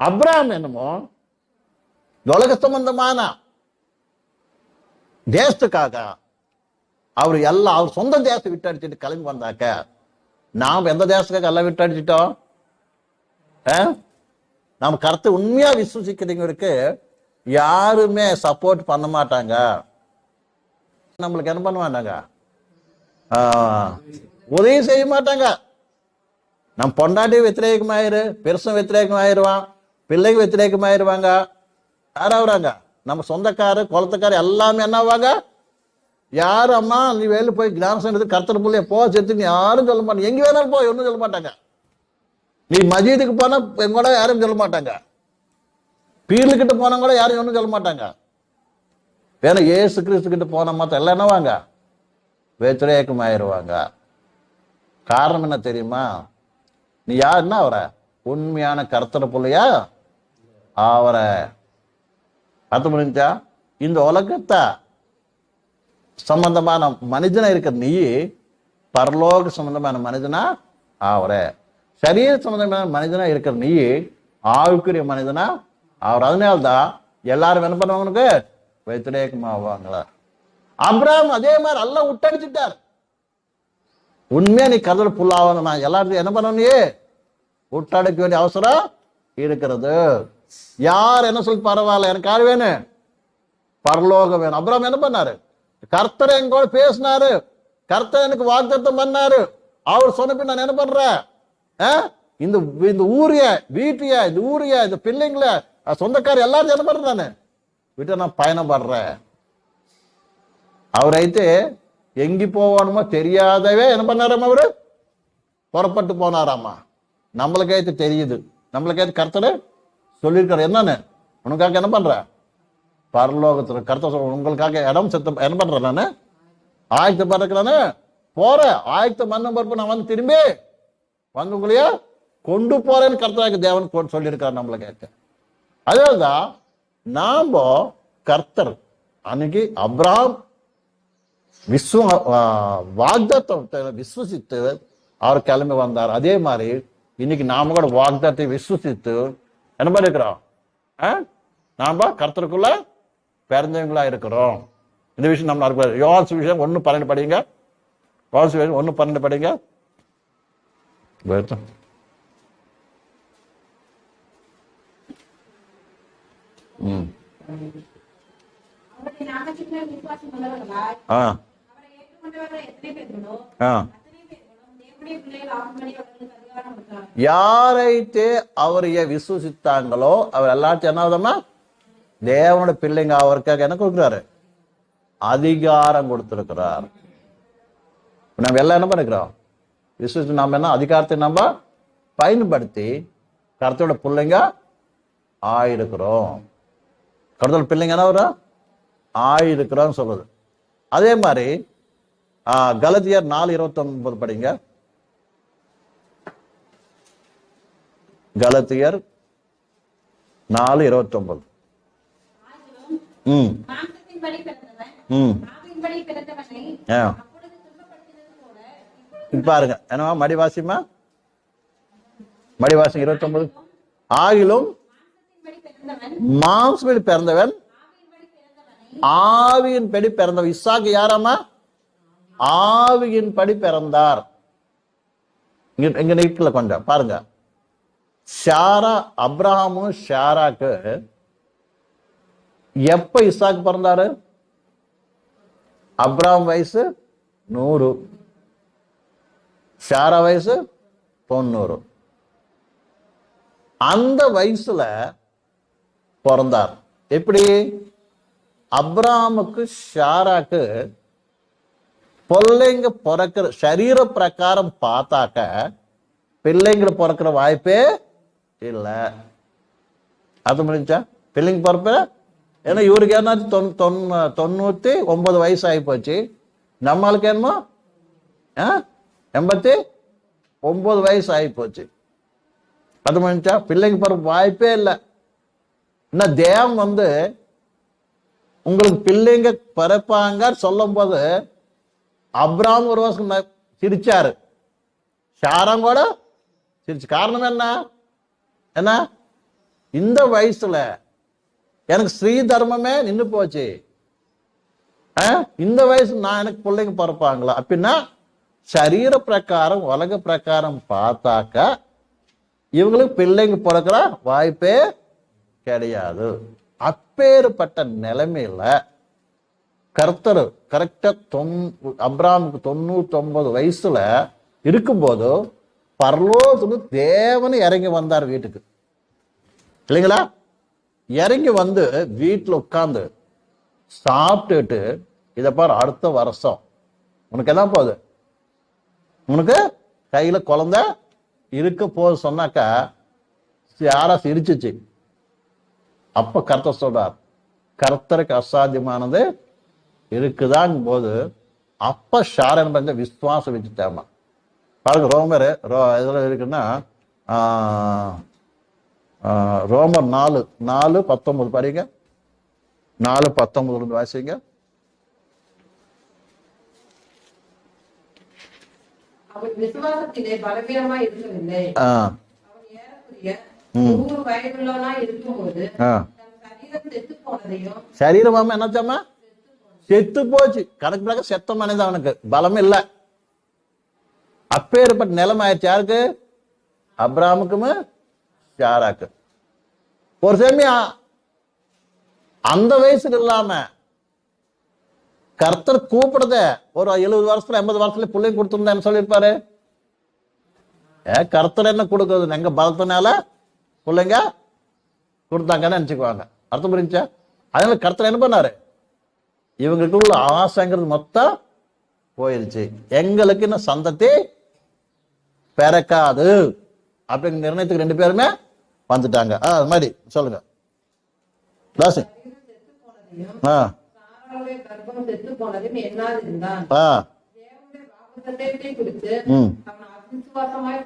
Abram என்னமோ உலக சம்பந்தமான தேசத்துக்காக அவர் எல்லாம் அவர் சொந்த தேசத்தை விட்டடிச்சிட்டு கிளம்பி வந்தாக்க நாம் எந்த தேசத்துக்காக எல்லாம் விட்டடிச்சிட்டோம் ஆ? நம்ம கருத்தை உண்மையா விசுவசிக்கிறவங்களுக்கு யாருமே சப்போர்ட் பண்ண மாட்டாங்க. நம்மளுக்கு என்ன பண்ண மாட்டாங்க? உதவி செய்ய மாட்டாங்க. நம்ம பொண்டாட்டி வித்திரேகமாயிரு பெருசும் வித்திரேகமாயிருவான். பிள்ளைங்க யார் யாராகிறாங்க நம்ம சொந்தக்காரு குளத்துக்காரு எல்லாமே என்ன ஆவாங்க? யார் அம்மா நீ வெளில போய் கிளான்ஸ் எடுத்து கருத்தர் பிள்ளைய போ செத்து யாரும் சொல்ல மாட்டாங்க. எங்கே வேணாலும் போய் ஒன்றும் சொல்ல மாட்டாங்க. நீ மஜீதுக்கு போனா எங்க கூட யாரும் சொல்ல மாட்டாங்க. பீர்லுக்கிட்ட போனா கூட யாரும் ஒன்றும் சொல்ல மாட்டாங்க. வேணா ஏசு கிறிஸ்து கிட்ட போன மாத்த எல்லாம் என்னவாங்க வெத்திரேக்கம் ஆயிடுவாங்க காரணம் என்ன தெரியுமா? நீ யார் என்ன அவரை? உண்மையான கருத்தர பிள்ளையா? அவரை அர்த்தம் புரிஞ்சா இந்த உலகத்தை சம்பந்தமான மனிதனா இருக்கிற நீ பரலோக சம்பந்தமான மனிதனா அவரை. சரீர சம்பந்தமான மனிதனா இருக்கிற நீ ஆவுக்குரிய மனிதனா அவர். அதனால்தான் எல்லாரும் என்ன பண்ணுவாங்க உனக்கு? வைத்திரேக்கமா ஆவாங்களா? அப்ராம் அதே மாதிரி எல்லாம் விட்டடிச்சிட்டார் உண்மையா நீ கதல் புல்லாகணும் நான் எல்லாத்தையும் என்ன பண்ணணும் நீ? விட்டடைக்க வேண்டிய அவசரம் இருக்கிறது. யார் என்ன சொல்லி பரவாயில்ல எனக்கு யார் வேணும் பரலோகம் வேணும். அப்புறம் என்ன பண்ணாரு? கர்த்தர் என் கூட பேசினாரு. கர்த்தர் எனக்கு வாக்குத்தம் பண்ணாரு. அவர் சொன்ன நான் என்ன பண்றேன்? இந்த இந்த ஊரிய வீட்டிய இந்த ஊரிய இந்த பிள்ளைங்கள அஹ், சொந்தக்கார எல்லாரும் என்ன பண்றேன் நான்? விட்டு நான் பயணம் பயணப்படுறேன். அவரைతే எங்கி போவானுமோ தெரியாதவே என்ன பண்ணாராம் அவரு? புறப்பட்டு போனாராமா. நம்மளுக்கேத்து தெரியுது. நம்மளுக்கேத்து கர்த்தர் சொல்லியிருக்காரு. என்னன்னு? உனக்காக என்ன பண்ற? பரலோகத்துல கர்த்தர் சொல்ற, உங்களுக்காக இடம் செத்த என்ன பண்றேன் நானு? ஆயத்த பறக்கிறானு போறேன் ஆயத்த மண்ண பருப்பு நான் வந்து திரும்பி வந்து உங்களைய கொண்டு போறேன்னு கர்த்தராக தேவன் கொ- சொல்லியிருக்காரு நம்மளை கேட்க. அதனால்தான் நாம கர்த்தர் அன்னைக்கு அப்ராம் விஸ்வ வாக்தத்தை விஸ்வசித்து அவர் கிளம்பி வந்தார். அதே மாதிரி இன்னைக்கு நாம கூட வாக்தத்தை விஸ்வசித்து என்ன மாதிரி இருக்கிறோம்? நாம கர்த்தருக்குள்ள பிறந்தவங்களா இருக்கிறோம். இந்த விஷயம் நம்ம நடக்க யோகாசு விஷயம் ஒன்று பன்னெண்டு படிங்க. யோகாசு விஷயம் ஒன்று பன்னெண்டு படிங்க. வருத்தம். ம். ஆ. ஆ. யாரைத்தே அவரைய விசுவசித்தாங்களோ அவர் எல்லாத்தையும் என்ன ஆகுதம்மா தேவனோட பிள்ளைங்க அவருக்காக என்ன கொடுக்குறாரு? அதிகாரம் கொடுத்திருக்கிறார். நம்ம எல்லாம் என்ன பண்ணிக்கிறோம்? விசுவசி நம்ம என்ன அதிகாரத்தை நம்ம பயன்படுத்தி கருத்தோட பிள்ளைங்க ஆயிருக்கிறோம். கருத்தோட பிள்ளைங்க என்ன வரும்? ஆயிருக்கிறோம் சொல்லுது. அதே மாதிரி கலதியர் கலத்தியர் நாலு இருபத்தொன்பது படிங்க. கலத்தியர் நாலு இருபத்தொன்பது ம். ம். ஆ. பாருங்க. என்னவா மடிவாசிமா மடிவாசி இருபத்தொன்பது ஆகிலும் மாம்சபடி பிறந்தவன் பிறந்தவன் ஆவியின் படி பிறந்தவன். இசாக்கு யாராமா ஆவியின் படி பிறந்தார். இங்க இங்க நிக்கல கொஞ்சம். பாருங்க. ஷாரா அப்ரஹாமும் ஷாராக்கு எப்ப இசாக் பிறந்தாரு? அப்ராம் வயசு நூறு. ஷாரா வயசு தொண்ணூறு. அந்த வயசுல பிறந்தார். எப்படி? அப்ராமுக்கு ஷாராக்கு பிள்ளைங்க பிறக்கிற சரீர பிரகாரம் பார்த்தாக்க பிள்ளைங்க பிறக்கிற வாய்ப்பே இல்லை. அது முடிஞ்சா பிள்ளைங்க பிறப்ப? ஏன்னா இவருக்கு என்னாச்சு? தொன் தொன் தொண்ணூற்றி ஒன்பது வயசு ஆகி போச்சு. நம்மளுக்கு என்னமோ? ஆ? எண்பத்தி ஒம்பது வயசு ஆகி போச்சு. அது முடிஞ்சா பிள்ளைங்க பிறப்பு வாய்ப்பே இல்லை. இன்னும் தேவம் வந்து உங்களுக்கு பிள்ளைங்க பிறப்பாங்க சொல்லும் போது அப்ராம் ஒரு வருஷம் சிரிச்சாரு. ஷாரம் கூட சிரிச்சு. காரணம் என்ன? ஏன்னா இந்த வயசுல எனக்கு ஸ்ரீ தர்மமே நின்று போச்சு. ஆ? இந்த வயசு நான் எனக்கு பிள்ளைங்க பிறப்பாங்களா? அப்படின்னா சரீர பிரகாரம் உலக பிரகாரம் பார்த்தாக்க இவங்களுக்கு பிள்ளைங்க பிறக்கிற வாய்ப்பே கிடையாது. அப்பேற்பட்ட நிலைமையில கர்த்தர் கரெக்டா தொன் அப்ராமுக்கு தொண்ணூத்தி ஒன்பது வயசுல இருக்கும்போது பரலோகத்துக்கு தேவன் இறங்கி வந்தார் வீட்டுக்கு. இல்லைங்களா? இறங்கி வந்து வீட்டில் உட்காந்து சாப்பிட்டுட்டு இதை பாரு அடுத்த வருஷம். உனக்கு என்ன போகுது? உனக்கு கையில குழந்த இருக்க போது சொன்னாக்கா யாரா சிரிச்சிச்சு. அப்ப கர்த்தர் சொல்றார் கர்த்தருக்கு அசாத்தியமானது இருக்குதான் போது அப்ப ஷாரன் பண்ண விசுவாசம் வச்சுட்டாமா பாருங்க ரோமர் ரோ இதுல இருக்குன்னா ரோமர் நாலு நாலு பத்தொன்பது பாருங்க நாலு பத்தொன்பதுல இருந்து வாசிங்க. சரீரமாம என்னச்சாமா செத்து போச்சு. கணக்கு பிரகாரம் செத்த மனிதன் அவனுக்கு. பலம் இல்லை. அப்பேற்பட்ட நிலைமை ஆயிடுச்சு யாருக்கு? அப்ராமுக்கும் சாராக்கு. ஒரு சேமியா அந்த வயசுல இல்லாம கர்த்தர் கூப்பிடுத ஒரு எழுபது வருஷத்துல எண்பது வருஷத்துல பிள்ளைங்க கொடுத்துருந்தேன்னு சொல்லியிருப்பாரு? ஏ கர்த்தர் என்ன கொடுக்குறது? எங்க பலத்தினால பிள்ளைங்க கொடுத்தாங்கன்னு நினைச்சுக்குவாங்க. அர்த்தம் புரிஞ்சா அதனால கர்த்தர் என்ன பண்ணாரு? இவங்களுக்கு உள்ள ஆசைங்கிறது மொத்தம் போயிருச்சு. எங்களுக்கு இன்னும் சந்ததி பிறக்காது. அப்படிங்கிற நிர்ணயத்துக்கு ரெண்டு பேருமே வந்துட்டாங்க. ஆ அது மாதிரி. சொல்லுங்க. போனதையும் ஆ. ஆ.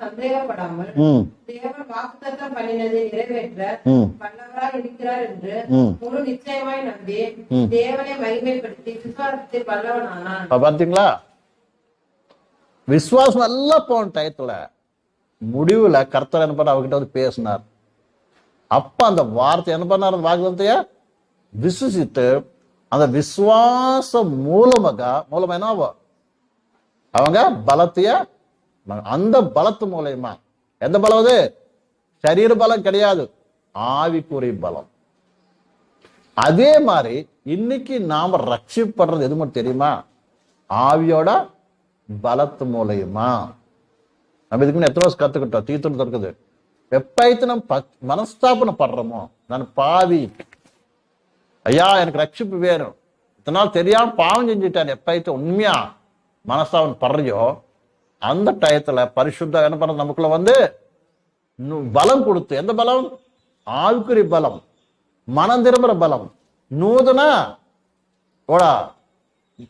சந்தேகப்படாமல் ம். தேவன் வாக்குத்தத்தம் பண்ணினதை நிறைவேற்ற ம். வல்லவராய் இருக்கிறார் என்று ம். முழு நிச்சயமாய் நம்பி ம். தேவனை மகிமைப்படுத்தி விசுவாசத்தில் வல்லவனானான். இப்ப விசுவாசம் எல்லாம் போன டயத்துல. முடிவுல கர்த்தர் என்ன பண்ண அவகிட்ட வந்து பேசினார். அப்ப அந்த வார்த்தை என்ன பண்ணார்? அந்த வாக்குத்தைய விசுசித்து அந்த விசுவாசம் மூலமாக மூலமா என்னவோ அவங்க பலத்தைய அந்த பலத்து மூலயமா. எந்த பலம் அது? சரீர பலம் கிடையாது. ஆவிக்குரிய பலம். அதே மாதிரி இன்னைக்கு நாம ரட்சிப்படுறது எது மட்டும் தெரியுமா? ஆவியோட பலத்து மூலயமா. நம்ம இதுக்கு எத்தனை வருஷம் கத்துக்கிட்டோம் தீர்த்து இருக்குது எப்பயத்தை நம்ம மனஸ்தாபனை மனஸ்தாபனம் படுறோமோ? நான் பாவி. ஐயா எனக்கு ரட்சிப்பு வேணும். இத்தனை நாள் தெரியாம பாவம் செஞ்சுட்டேன் எப்பயத்தை உண்மையா? மனஸ்தாபன் படுறியோ? அந்த டயத்துல பரிசுத்தம் என்ன பண்றது நமக்குள்ள வந்து பலம் கொடுத்து எந்த பலம்? ஆழ்குறி பலம். மனம் திரும்புற பலம். நூதனா ஓடா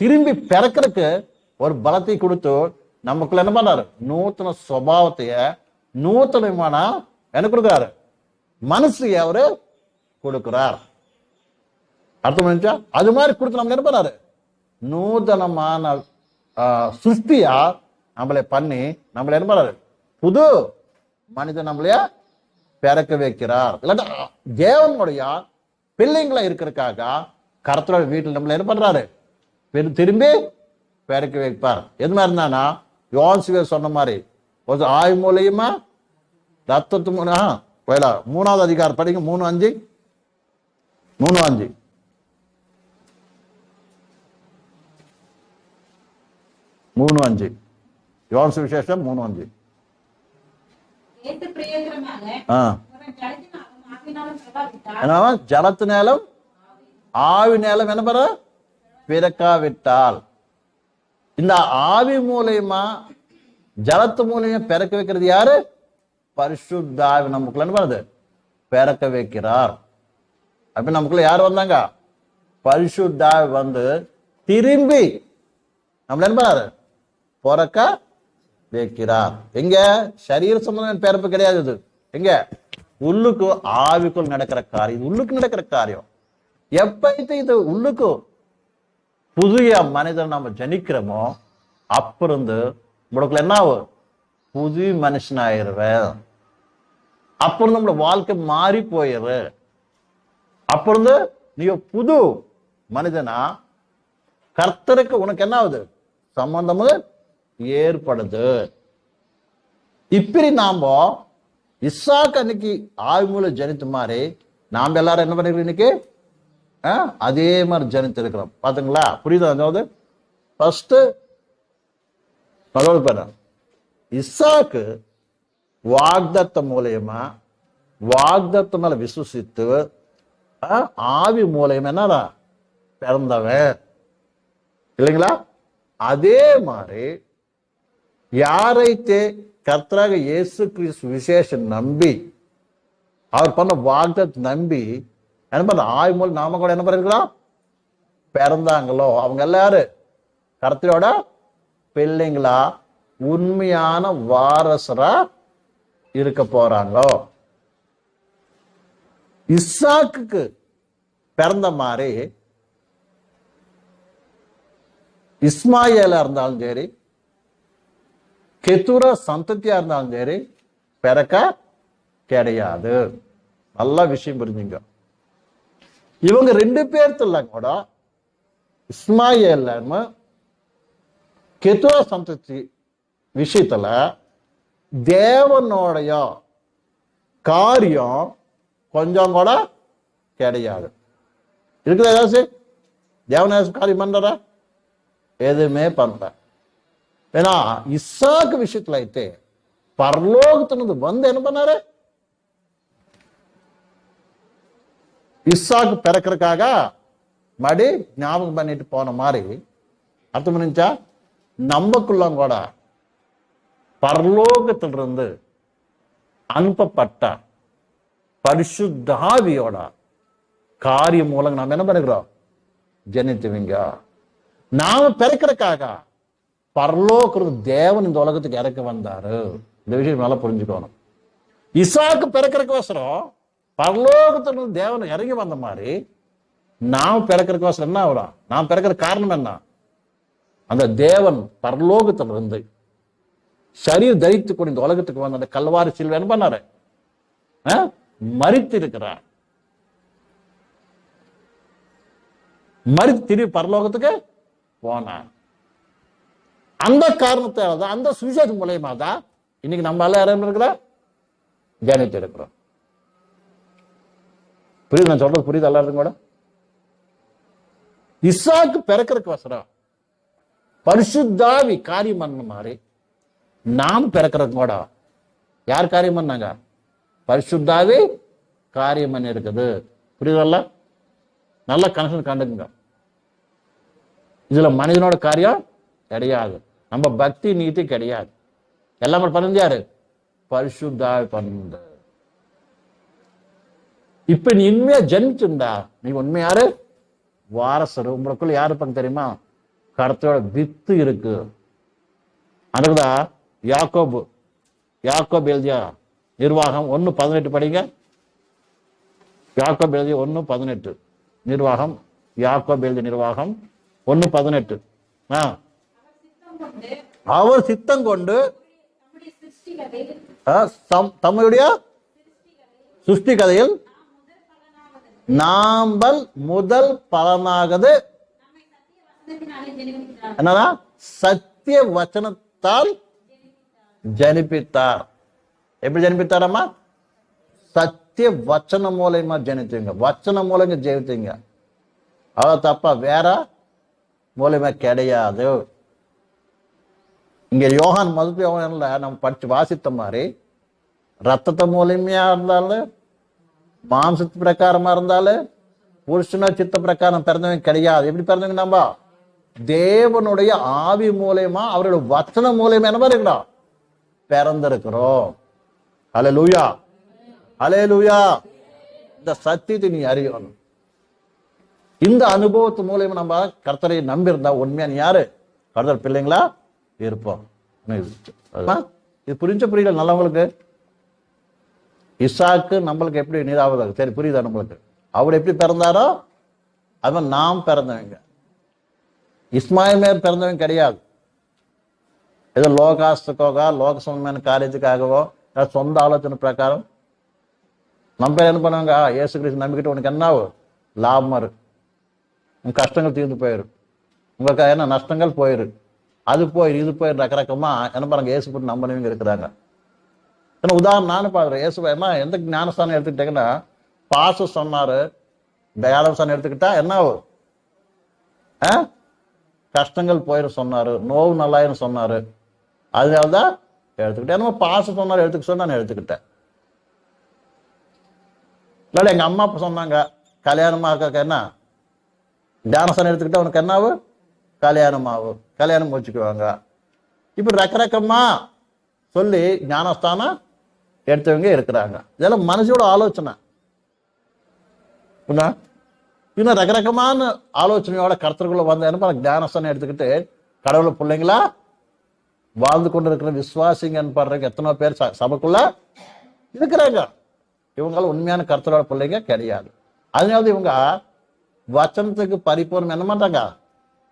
திரும்பி பிறக்கிறதுக்கு ஒரு பலத்தை கொடுத்து நமக்குள்ள என்ன பண்ணாரு? நூத்தன சுபாவத்தைய நூத்தனமான என்ன கொடுக்குறாரு. மனசு அவரு கொடுக்கிறார். அர்த்தம் புரிஞ்சா அது மாதிரி கொடுத்து நம்ம என்ன பண்ணாரு? நூதனமான ஆஹ், சிருஷ்டியா நம்மளை பண்ணி நம்மளை என்ன பண்ணாரு? புது மனிதன் நம்மளைய பிறக்க வைக்கிறார். இல்லாட்டா தேவனுடைய பிள்ளைங்களா இருக்கிறதுக்காக கருத்தரோட வீட்டில் நம்மள என்ன பண்றாரு? திரும்பி பிறக்க வைப்பார். எது மாதிரி இருந்தானா? யோசிவே சொன்ன மாதிரி. ஒரு ஆய் மூலியமா ரத்தத்து மூணு- வேலா மூணாவது அதிகாரம் படிங்க. மூணு அஞ்சு. மூணு அஞ்சு. மூணு அஞ்சு. யோன்சு விசேஷம் மூணு அஞ்சு. ஜலத்து நேலம்? ஆவி நேலம் என்ன பெற? பிறக்காவிட்டால். இந்த ஆவி மூலயமா ஜலத்து மூலயமா பிறக்க வைக்கிறது யாரு? பரிசுத்தாவி நமக்குள்ள. வருது பிறக்க வைக்கிறார். அப்ப நமக்குள்ள யார் வந்தாங்க? பரிசுத்தாவி வந்து திரும்பி நம்மள என்ன பிறக்க வைக்கிறார். எங்க? சரீர சம்பந்தம் பிறப்பு கிடையாது இது. எங்க? உள்ளுக்கு ஆவிக்குள் நடக்கிற காரியம். உள்ளுக்கு நடக்கிற காரியம். எப்ப இது? உள்ளுக்கு புதிய மனிதன் நம்ம ஜனிக்கிறோமோ அப்பிருந்து உனக்குள்ள என்ன ஆகும்? புது மனுஷனாயிருவேன். அப்புறம் நம்மளோட வாழ்க்கை மாறி போயிரு. அப்பிருந்து நீ புது மனிதனா கர்த்தருக்கு உனக்கு என்ன ஆகுது? சம்பந்தம் ஏற்படுது. இப்படி நாம இஸ்ஸாக்கு அன்னைக்கு ஆய்மூல ஜனித்த மாதிரி நாம் எல்லாரும் என்ன பண்ணிருக்கோம் இன்னைக்கு? அதே மாதிரி ஜனித்து இருக்கிறோம் பாத்துங்களா? புரியுதா? அதாவது ஃபஸ்ட்டு பகவல் பண்ண இசாக்கு வாக்தத்த மூலியமா வாக்தத்த மேல விசுவசித்து ஆ, ஆவி மூலயமா என்னடா? பிறந்தவன். இல்லைங்களா? அதே மாதிரி யாரைத்தே கர்த்தராக இயேசு கிறிஸ்து விசேஷம் நம்பி அவர் பண்ண வாக்தத் நம்பி என்ன பண்ண ஆய்மொழி நாம கூட என்ன பண்ணிருக்கலாம் பிறந்தாங்களோ? அவங்க எல்லாரு கருத்தியோட பிள்ளைங்களா? உண்மையான வாரசரா இருக்க போறாங்களோ? இஸ்ஸாக்கு பிறந்த மாதிரி இஸ்மாயிலா இருந்தாலும் சரி கெத்துர சந்ததியா இருந்தாலும் சரி பிறக்க கிடையாது. நல்ல விஷயம் புரிஞ்சுங்க. இவங்க ரெண்டு பேர்த்துல கூட இஸ்மாயிலும் கெத்துவா சந்ததி விஷயத்துல தேவனோடைய காரியம் கொஞ்சம் கூட கிடையாது. இருக்குதா ஏதாச்சு? தேவன காரியம் பண்றா எதுவுமே பண்ற ஏன்னா இசாக்கு விஷயத்துல ஐத்தே பரலோகத்திலிருந்து வந்து என்ன பண்ணாரு? இஸ்ஸாக்கு பிறக்கிறதுக்காக மடி ஞாபகம் பண்ணிட்டு போன மாதிரி அர்த்தம் பண்ணிச்சா நமக்குள்ள கூட பரலோகத்திலிருந்து அனுப்பப்பட்ட பரிசுத்தாவியோட காரியம் மூலம் நாம் என்ன பண்ணுகிறோம்? ஜனித்துவீங்க. நாம பிறக்கிறதுக்காக பரலோக்கிற தேவன் இந்த உலகத்துக்கு இறக்க வந்தாரு. இந்த விஷயம் நல்லா புரிஞ்சுக்கணும். இசாக்கு பிறக்கிறதுக்கோசரம் பரலோகத்திலிருந்து தேவன் இறங்கி வந்த மாதிரி நாம் பிறக்கிறதுக்கோசரம் என்ன ஆகலாம் நாம் பிறக்கிற காரணம் என்ன? அந்த தேவன் பரலோகத்திலிருந்து சரீர் தரித்து கொண்டு இந்த உலகத்துக்கு வந்த அந்த கல்வாரி சில்வ என்ன பண்ணாரு? மறித்து இருக்கிறார் மறித்து திரும்பி பரலோகத்துக்கு போனார். அந்த காரணத்தை தான் அந்த சுவிசேஷம் மூலயமா தான் இன்னைக்கு நம்ம எல்லாம் இருக்கிற தியானித்து இருக்கிறோம். புரியுது நான் சொல்றது புரியுது எல்லாருக்கும் கூட இசாக்கு பிறக்கிறதுக்கு வசரம் பரிசுத்தாவி காரியம் பண்ண மாதிரி நாம் பிறக்கிறது கூட யார் காரியம் பண்ணாங்க பரிசுத்தாவி காரியம் பண்ணி இருக்குது புரியுதல்ல நல்ல கனெக்ஷன் கண்டுக்குங்க. இதுல மனிதனோட காரியம் கிடையாது. நம்ம பக்தி நீதி கிடையாது. எல்லாமே பண்ணது யாரு? பரிசுத்தாவி பண்ணு இப்ப நீ உண்மையா ஜனிச்சிருந்தா நீ உண்மையாரு வாரசர். உங்களுக்குள்ள யாரு இருப்பாங்க தெரியுமா? கருத்தோட வித்து இருக்கு. அதுக்குதான் யாக்கோபு. யாக்கோப் எழுதியா? நிர்வாகம் ஒன்னு பதினெட்டு படிங்க. யாக்கோப் எழுதிய ஒன்னு பதினெட்டு. நிர்வாகம் யாக்கோப் எழுதிய நிர்வாகம் ஒன்னு பதினெட்டு. ஆ. சித்தம் கொண்டு அவர் சித்தம் கொண்டு தம்முடைய சிருஷ்டி கதையில் நாம்பல் முதல் பலனாகது சத்திய என்னன்னா சத்திய வச்சனத்தால் ஜனிப்பித்தார். எப்படி ஜனிப்பித்தாரம்மா? சத்திய வச்சனம் மூலயமா ஜனித்தீங்க வச்சனம் மூலங்க ஜெயித்தீங்க அவ்வளோ தப்பா வேற மூலயமா கிடையாது. இங்க யோகான் மதுப்பு யோகன்ல நம்ம படிச்சு வாசித்த மாதிரி ரத்தத்தை மூலியமையா இருந்தாலும் மாம்சத்து பிரகாரமா இருந்தாலும் புருஷனோ சித்த பிரகாரம் பிறந்தவங்க கிடையாது. எப்படி பிறந்தவங்க நம்ம? தேவனுடைய ஆவி மூலயமா அவரோட வச்சனம் மூலயமா என்ன இருக்கிறோம் பிறந்திருக்கிறோம். அலே லூயா அலே லூயா இந்த சத்தியத்தை நீ அறியணும். இந்த அனுபவத்து மூலயமா நம்ம கர்த்தரை நம்பி இருந்தா உண்மையா நீ யாரு? கர்த்தர் பிள்ளைங்களா? இருப்போம். இது புரிஞ்ச புரியல நல்லவங்களுக்கு? இசாக்கு நம்மளுக்கு எப்படி நீராவதாக சரி புரியுதா நம்மளுக்கு? அவர் எப்படி பிறந்தாரோ அவன் நாம் பிறந்தவங்க. இஸ்மாயில் மேல் பிறந்தவங்க கிடையாது. ஏதோ லோகாஸ்துக்காக லோக சம்பந்தமான காரியத்துக்காகவோ சொந்த ஆலோசனை பிரகாரம். நம்ம பேர் என்ன பண்ணுவாங்க? இயேசு கிறிஸ்து நம்பிக்கிட்டு உனக்கு என்ன லாபம் இருக்கு உன் கஷ்டங்கள் தீர்ந்து போயிடும் உங்களுக்கு என்ன? நஷ்டங்கள் போயிரு அது போயிரு இது போயிரு ரகரக்கமாக என்ன பாருங்க இயேசு போட்டு நம்பினவங்க இருக்கிறாங்க. ஏன்னா உதாரணம் நானும் பாக்குறேன். இயேசு என்ன எந்த ஞானஸ்தானம் எடுத்துக்கிட்டீங்கன்னா பாச சொன்னாரு. தயாளவசானம் எடுத்துக்கிட்டா என்ன ஆகும்? கஷ்டங்கள் போயிரும் சொன்னாரு. நோவு நல்லாயிரும் சொன்னாரு. அதனால தான் எடுத்துக்கிட்டேன். என்னமோ பாச சொன்னாரு எடுத்துக்க சொன்ன நான் எடுத்துக்கிட்டேன். இல்லை எங்க அம்மா அப்பா சொன்னாங்க கல்யாணமா என்ன? தியானசனம் எடுத்துக்கிட்டா உனக்கு என்ன ஆகும்? கல்யாணம் ஆகும். கல்யாணம் முடிச்சுக்குவாங்க. இப்படி ரக்கரக்கமா சொல்லி ஞானஸ்தானம் எடுத்தவங்க இருக்கிறாங்க இதெல்லாம் மனசோட ஆலோசனை. இன்னும் ரகரகமான ஆலோசனையோட கருத்துக்குள்ள வந்த என்ன பண்ண எடுத்துக்கிட்டு கடவுள் பிள்ளைங்களா வாழ்ந்து கொண்டு இருக்கிற விசுவாசிங்கன்னு பாடுறதுக்கு எத்தனை பேர் ச- சபைக்குள்ள இருக்கிறாங்க. இவங்களும் உண்மையான கருத்தரோட பிள்ளைங்க கிடையாது. அதனால இவங்க வச்சனத்துக்கு பரிபூர்ணம் என்ன மாட்டாங்க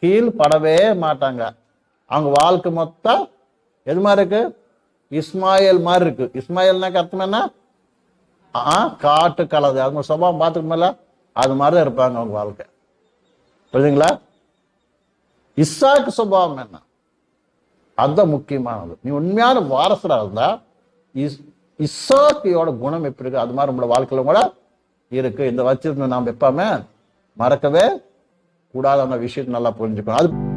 கீழ்படவே மாட்டாங்க. அவங்க வாழ்க்கை மொத்தம் எது மாதிரி இருக்கு? இஸ்மாயில் மாதிரி இருக்கு. இஸ்மாயில்னாக்க அர்த்தம் என்ன? ஆ காட்டு கலது. அவங்க சுபாவம் பார்த்துக்கணும்ல? அது மாதிரி தான் இருப்பாங்க அவங்க வாழ்க்கை. புரியுதுங்களா? இஸ்ஸாக்கு சுபாவம் என்ன? அதுதான் முக்கியமானது. நீ உண்மையான வாரசராக இருந்தா இஸ் இஸ்ஸாக்கியோட குணம் எப்படி இருக்கு? அது மாதிரி நம்மளோட வாழ்க்கையில கூட இருக்கு. இந்த வச்சிருந்த நாம் எப்பவுமே மறக்கவே கூடாத அந்த விஷயத்தை நல்லா புரிஞ்சுக்கணும். அது